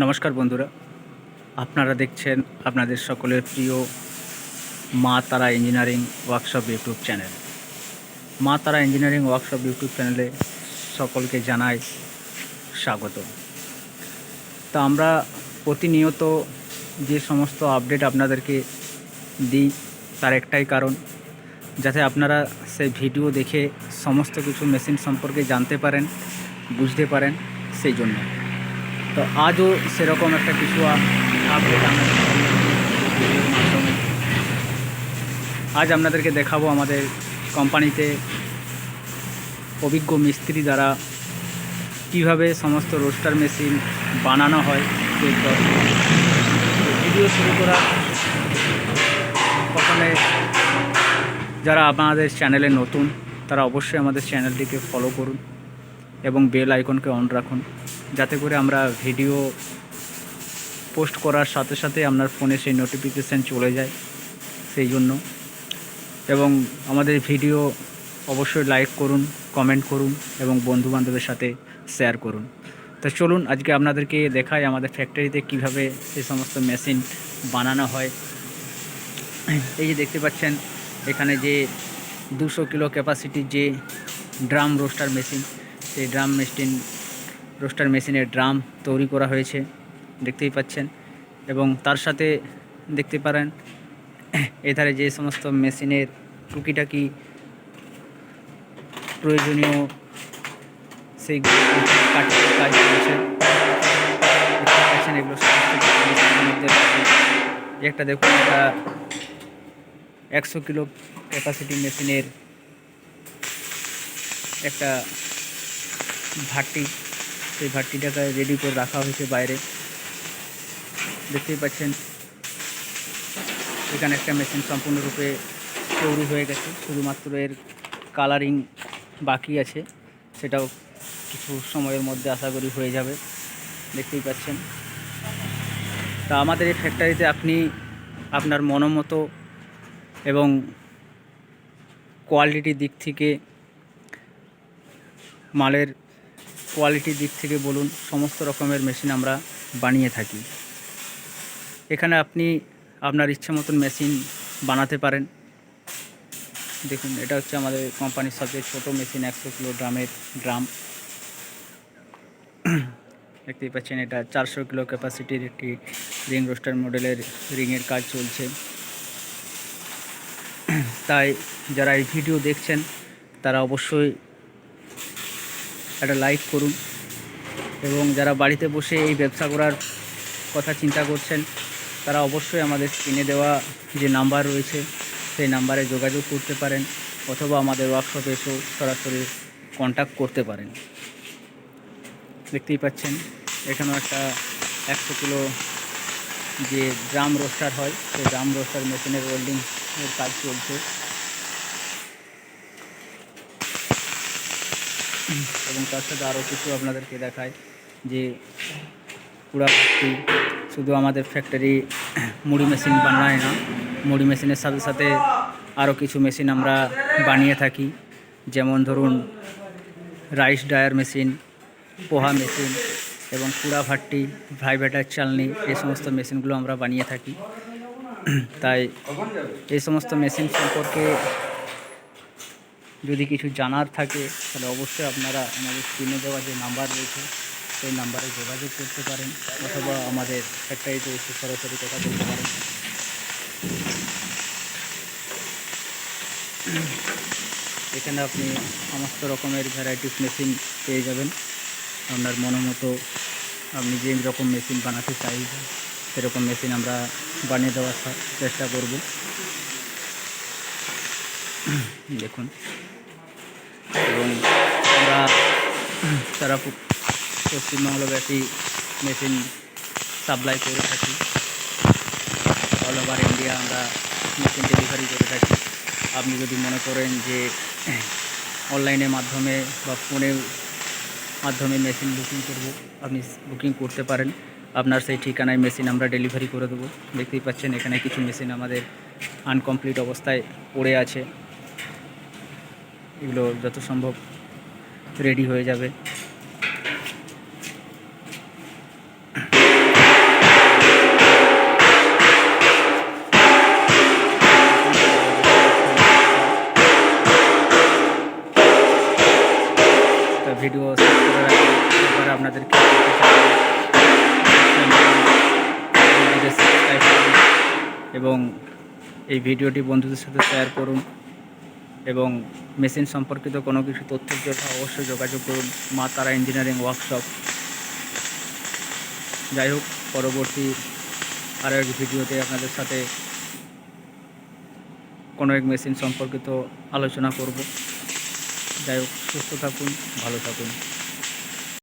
নমস্কার বন্ধুরা। আপনারা দেখছেন আপনাদের সকলের প্রিয় মা তারা ইঞ্জিনিয়ারিং ওয়ার্কশপ ইউটিউব চ্যানেল। মা তারা ইঞ্জিনিয়ারিং ওয়ার্কশপ ইউটিউব চ্যানেলে সকলকে জানাই স্বাগত। তা আমরা প্রতিনিয়ত যে সমস্ত আপডেট আপনাদেরকে দিই, তার একটাই কারণ, যাতে আপনারা সেই ভিডিও দেখে সমস্ত কিছু মেশিন সম্পর্কে জানতে পারেন, বুঝতে পারেন, সেই জন্য। তো আজও সেরকম একটা কিছু মাধ্যমে। আজ আপনাদেরকে দেখাবো আমাদের কোম্পানিতে অভিজ্ঞ মিস্ত্রি দ্বারা কীভাবে সমস্ত রোস্টার মেশিন বানানো হয়, সেই ভিডিও শুরু করা প্রথমে যারা আপনাদের চ্যানেলে নতুন, তারা অবশ্যই আমাদের চ্যানেলটিকে ফলো করুন এবং বেল আইকনকে অন রাখুন। যাতে করে আমরা ভিডিও পোস্ট করার সাথে সাথে আপনার ফোনে সেই নোটিফিকেশান চলে যায় সেই জন্য। এবং আমাদের ভিডিও অবশ্যই লাইক করুন কমেন্ট করুন এবং বন্ধুবান্ধবের সাথে শেয়ার করুন। তো চলুন, আজকে আপনাদেরকে দেখাই আমাদের ফ্যাক্টরিতে কীভাবে সেই সমস্ত মেশিন বানানো হয়। এই যে দেখতে পাচ্ছেন, এখানে যে দুশো কিলো ক্যাপাসিটির যে ড্রাম রোস্টার মেশিন সেই ড্রাম মেশিন রোস্টার মেশিনের ড্রাম তৈরি করা হয়েছে, দেখতেই পাচ্ছেন এবং তার সাথে দেখতে পারেন, এধারে যে সমস্ত মেশিনের টুকিটাকি প্রয়োজনীয় সেই কাজ। এই একটা দেখুন, এটা একশো কিলো ক্যাপাসিটি মেশিনের একটা ভাট্টি সেই ভাট্টিটাকে রেডি করে রাখা হয়েছে বাইরে। দেখতেই পাচ্ছেন, এখানে একটা মেশিন সম্পূর্ণরূপে তৈরি হয়ে গেছে। শুধুমাত্র এর কালারিং বাকি আছে। সেটাও কিছু সময়ের মধ্যে আশা করি হয়ে যাবে। দেখতেই পাচ্ছেন। তা আমাদের এই ফ্যাক্টরিতে আপনি আপনার মনোমতো এবং কোয়ালিটির দিক থেকে মালের কোয়ালিটির দিক থেকে বলুন, সমস্ত রকমের মেশিন আমরা বানিয়ে থাকি। এখানে আপনি আপনার ইচ্ছে মতন মেশিন বানাতে পারেন। দেখুন, এটা হচ্ছে আমাদের কোম্পানির সবচেয়ে ছোটো মেশিন একশো কিলো ড্রামের ড্রাম দেখতেই পাচ্ছেন, এটা চারশো কিলো ক্যাপাসিটির একটি রিং রোস্টার মডেলের রিংয়ের কাজ চলছে। তাই যারা এই ভিডিও দেখছেন, তারা অবশ্যই একটা লাইক করুন। এবং যারা বাড়িতে বসে এই ব্যবসা করার কথা চিন্তা করছেন, তারা অবশ্যই আমাদের স্ক্রিনে দেওয়া যে নাম্বার রয়েছে, সেই নাম্বারে যোগাযোগ করতে পারেন অথবা আমাদের ওয়ার্কশপে এসেও সরাসরি কন্ট্যাক্ট করতে পারেন। দেখতেই পাচ্ছেন, এখানেও একটা একশো কিলো যে ড্রাম রোস্টার হয়, সেই ড্রাম রোস্টার মেশিনের ওয়েল্ডিংয়ের কাজ চলছে। এবং তার সাথে আরও কিছু আপনাদেরকে দেখায় যে পুরা শুধু আমাদের ফ্যাক্টরি মুড়ি মেশিন বানায় না, মুড়ি মেশিনের সাথে সাথে আরও কিছু মেশিন আমরা বানিয়ে থাকি। যেমন ধরুন rice dryer machine poha machine এবং কুড়া ভাট্টি ভাইব্রেটার চালনি এই সমস্ত মেশিনগুলো আমরা বানিয়ে থাকি। তাই এই সমস্ত মেশিন সম্পর্কে যদি কিছু জানার থাকে, তাহলে অবশ্যই আপনারা আমাদের স্ক্রিনে দেওয়া যে নাম্বার রয়েছে, সেই নাম্বারে যোগাযোগ করতে পারেন অথবা আমাদের ফ্যাক্টরিতে এসে সরাসরি কথা বলতে পারেন। এখানে আপনি সমস্ত রকমের ভ্যারাইটিস মেশিন পেয়ে যাবেন। আপনার মনোমতো আপনি যে রকম মেশিন বানাতে চাইবেন, সেরকম মেশিন আমরা বানিয়ে দেওয়ার চেষ্টা করব। দেখুন। এবং আমরা পু- পশ্চিমবাংলাব্যাপী মেশিন সাপ্লাই করে থাকি। অল ওভার ইন্ডিয়া আমরা মেশিন ডেলিভারি করে থাকি। আপনি যদি মনে করেন যে অনলাইনের মাধ্যমে বা ফোনের মাধ্যমে মেশিন বুকিং করব, আপনি বুকিং করতে পারেন। আপনার সেই ঠিকানায় মেশিন আমরা ডেলিভারি করে দেবো। দেখতেই পাচ্ছেন এখানে কিছু মেশিন আমাদের আনকমপ্লিট অবস্থায় পড়ে আছে। এগুলো যত সম্ভব রেডি হয়ে যাবে। ভিডিও আপনাদেরকে এবং এই ভিডিওটি বন্ধুদের সাথে শেয়ার করুন। এবং মেশিন সম্পর্কিত কোনো কিছু তথ্যের জন্য অবশ্যই যোগাযোগ করুন। মা তারা ইঞ্জিনিয়ারিং ওয়ার্কশপ যাই হোক, পরবর্তী আরও এক ভিডিওতে আপনাদের সাথে কোনো এক মেশিন সম্পর্কিত আলোচনা করব। যাই হোক, সুস্থ থাকুন, ভালো থাকুন।